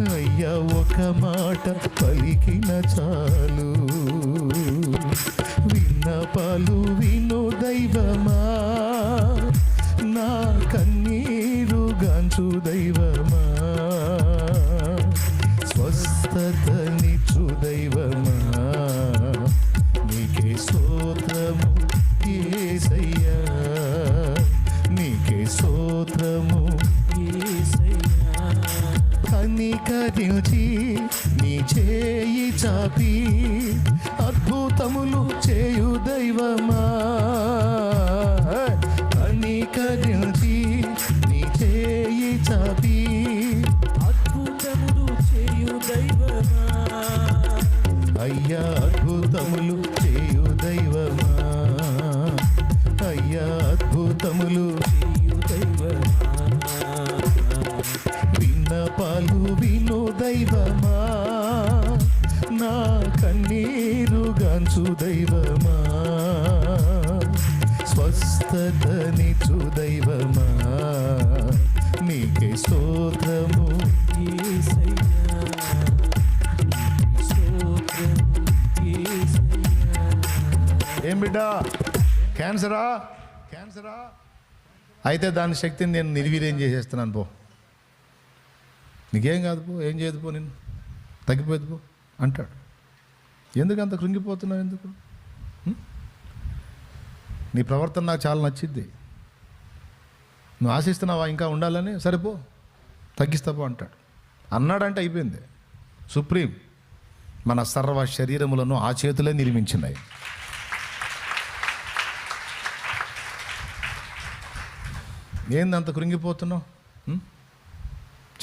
అయ్యా ఒక మాట పలికిన చాలు. విన్నపాలు విను దైవమా. నా కన్నీరు గాంచు దైవమా. స్వస్థతనిచ్చు దైవమా. దించి నీ చేయి చాపి అద్భుతములు చేయు దైవమా. కనికరించి నీ చేయి చాపి అద్భుతములు చేయు దైవమా. అయ్యా అద్భుతములు చేయు దైవమా. అయ్యా అద్భుతములు చేయు దైవమా. విన్నపాలు పాలు దైవమా? నా కన్నీరు గంచు దైవమా? స్వస్థతనిచు దైవమా? నీకే స్తోత్రము. ఏం బిడ్డా? క్యాన్సరా? క్యాన్సరా? అయితే దాని శక్తిని నేను నిర్వీర్యం చేసేస్తున్నాను పో. నీకేం కాదు పో ఏం చేయదు పో నేను తగ్గిపోయేది పో అంటాడు. ఎందుకు అంత కృంగిపోతున్నావు ఎందుకు? నీ ప్రవర్తన నాకు చాలా నచ్చింది నువ్వు ఆశిస్తున్నావా ఇంకా ఉండాలని? సరిపో తగ్గిస్తాపో అంటాడు. అన్నాడంటే అయిపోయింది. సుప్రీం మన సర్వ శరీరములను ఆ చేతులే నిర్మించినాయి. ఏంది అంత కృంగిపోతున్నావు?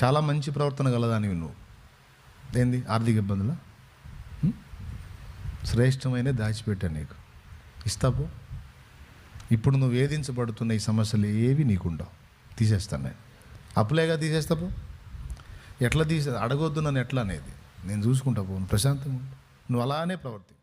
చాలా మంచి ప్రవర్తన గలదానివి నువ్వు. ఏంది? ఆర్థిక ఇబ్బందులా? శ్రేష్టమైన దాచిపెట్టా నీకు. ఇస్తాపో ఇప్పుడు నువ్వు వేధించబడుతున్న ఈ సమస్యలు ఏవి నీకుండవు. తీసేస్తాను నేను. అప్పులేగా తీసేస్తాపో ఎట్లా తీసే అడగొద్దు నన్ను ఎట్లా అనేది. నేను చూసుకుంటా పో. ప్రశాంతంగా నువ్వు అలానే ప్రవర్తి